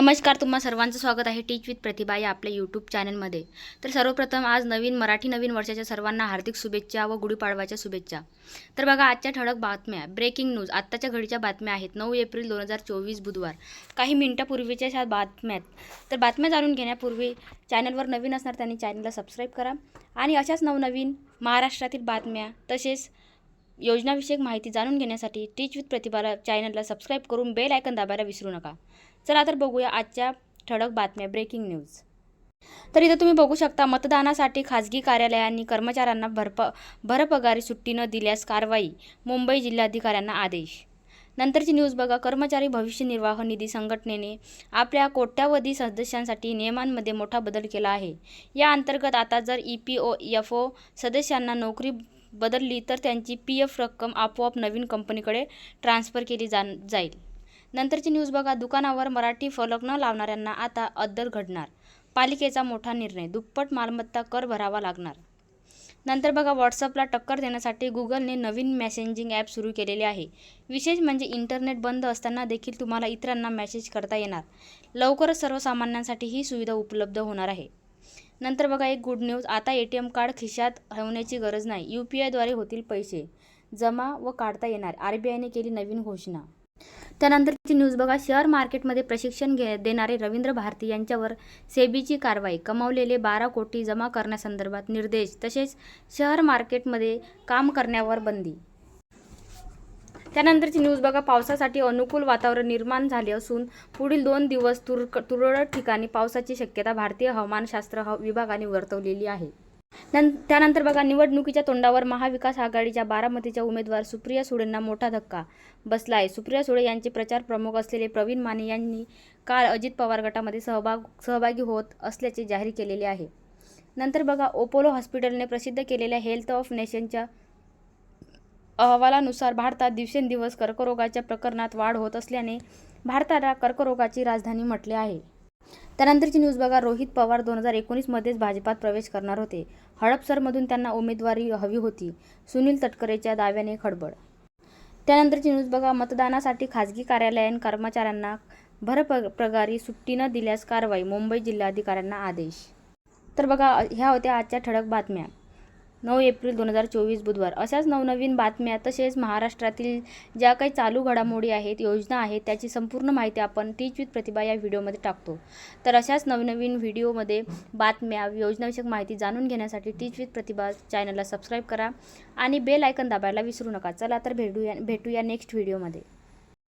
नमस्कार तुम्हा सर्वांचं स्वागत आहे टीच विथ प्रतिभा या आपल्या यूट्यूब चॅनलमध्ये तर सर्वप्रथम आज नवीन मराठी नवीन वर्षाच्या सर्वांना हार्दिक शुभेच्छा व गुढीपाडवाच्या शुभेच्छा. तर बघा आजच्या ठळक बातम्या ब्रेकिंग न्यूज आत्ताच्या घडीच्या बातम्या आहेत. नऊ एप्रिल दोन हजार चोवीस बुधवार. काही मिनिटापूर्वीच्या ह्या बातम्यात. तर बातम्या जाणून घेण्यापूर्वी चॅनलवर नवीन असणार त्यांनी चॅनलला सबस्क्राईब करा. आणि अशाच नवनवीन महाराष्ट्रातील बातम्या तसेच योजनाविषयक माहिती जाणून घेण्यासाठी टीच विथ प्रतिभाला चॅनलला सबस्क्राईब करून बेल आयकन दाबायला विसरू नका. चला तर बघूया आजच्या ठळक बातम्या ब्रेकिंग न्यूज तर इथं तुम्ही बघू शकता मतदानासाठी खाजगी कार्यालयांनी कर्मचाऱ्यांना भरप भरपगारी सुट्टी न दिल्यास कारवाई मुंबई जिल्हाधिकाऱ्यांना आदेश. नंतरची न्यूज बघा. कर्मचारी भविष्य निर्वाह निधी संघटनेने आपल्या कोट्यावधी सदस्यांसाठी नियमांमध्ये मोठा बदल केला आहे. या अंतर्गत आता जर E P O F O सदस्यांना नोकरी बदलली तर त्यांची पी एफ रक्कम आपोआप नवीन कंपनीकडे ट्रान्स्फर केली जा जाईल. नंतरची न्यूज बघा. दुकानावर मराठी फलक न लावणाऱ्यांना आता अद्दल घडणार. पालिकेचा मोठा निर्णय. दुप्पट मालमत्ता कर भरावा लागणार. नंतर बघा व्हॉट्सअपला टक्कर देण्यासाठी गुगलने नवीन मेसेजिंग ॲप सुरू केलेले आहे. विशेष म्हणजे इंटरनेट बंद असताना देखील तुम्हाला इतरांना मेसेज करता येणार. लवकरच सर्वसामान्यांसाठी ही सुविधा उपलब्ध होणार आहे. नंतर बघा एक गुड न्यूज आता ए टी एम कार्ड खिशात ठेवण्याची गरज नाही. यू पी आयद्वारे होतील पैसे. जमा व काढता येणार. आर बी आयने केली नवीन घोषणा. त्यानंतरची न्यूज बघा. शेअर मार्केटमध्ये प्रशिक्षण घे देणारे रवींद्र भारती यांच्यावर सेबीची कारवाई. कमावलेले बारा कोटी जमा करण्यासंदर्भात निर्देश. तसेच शेअर मार्केटमध्ये काम करण्यावर बंदी. त्यानंतरची न्यूज बघा. पावसासाठी अनुकूल वातावरण निर्माण झाले असून पुढील दोन दिवस तुरक तुरळक ठिकाणी पावसाची शक्यता भारतीय हवामानशास्त्र विभागाने वर्तवलेली आहे. त्यानंतर बघा निवडणुकीच्या तोंडावर महाविकास आघाडीच्या बारामतीच्या उमेदवार सुप्रिया सुळेंना मोठा धक्का बसला आहे सुप्रिया सुळे यांचे प्रचार प्रमुख असलेले प्रवीण माने यांनी काल अजित पवार गटामध्ये सहभाग सहभागी होत असल्याचे जाहीर केलेले आहे. नंतर बघा ओपोलो हॉस्पिटलने प्रसिद्ध केलेल्या हेल्थ ऑफ नेशनच्या अहवालानुसार भारतात दिवसेंदिवस कर्करोगाच्या प्रकरणात वाढ होत असल्याने भारताला कर्करोगाची राजधानी म्हटले आहे. त्यानंतरची न्यूज बघा. रोहित पवार दोन हजार एकोणीसमध्येच भाजपात प्रवेश करणार होते. हडपसरमधून त्यांना उमेदवारी हवी होती. सुनील तटकरेच्या दाव्याने खडबड. त्यानंतरची न्यूज बघा. मतदानासाठी खाजगी कार्यालयीन कर्मचाऱ्यांना भरप्रगारी सुट्टी न दिल्यास कारवाई मुंबई जिल्हाधिकाऱ्यांना आदेश. तर बघा ह्या होत्या आजच्या ठळक बातम्या. नऊ एप्रिल दोन हजार चोवीस बुधवार. अशाच नवनवीन बातम्या तसेच महाराष्ट्रातील ज्या काही चालू घडामोडी आहेत योजना आहेत त्याची संपूर्ण माहिती आपण टीच विथ प्रतिभा या व्हिडिओमध्ये टाकतो. तर अशाच नवनवीन व्हिडिओमध्ये बातम्या योजनाविषयक माहिती जाणून घेण्यासाठी टीच विथ प्रतिभा चॅनलला सबस्क्राईब करा आणि बेल आयकन दाबायला विसरू नका. चला तर भेटूया भेटूया नेक्स्ट व्हिडिओमध्ये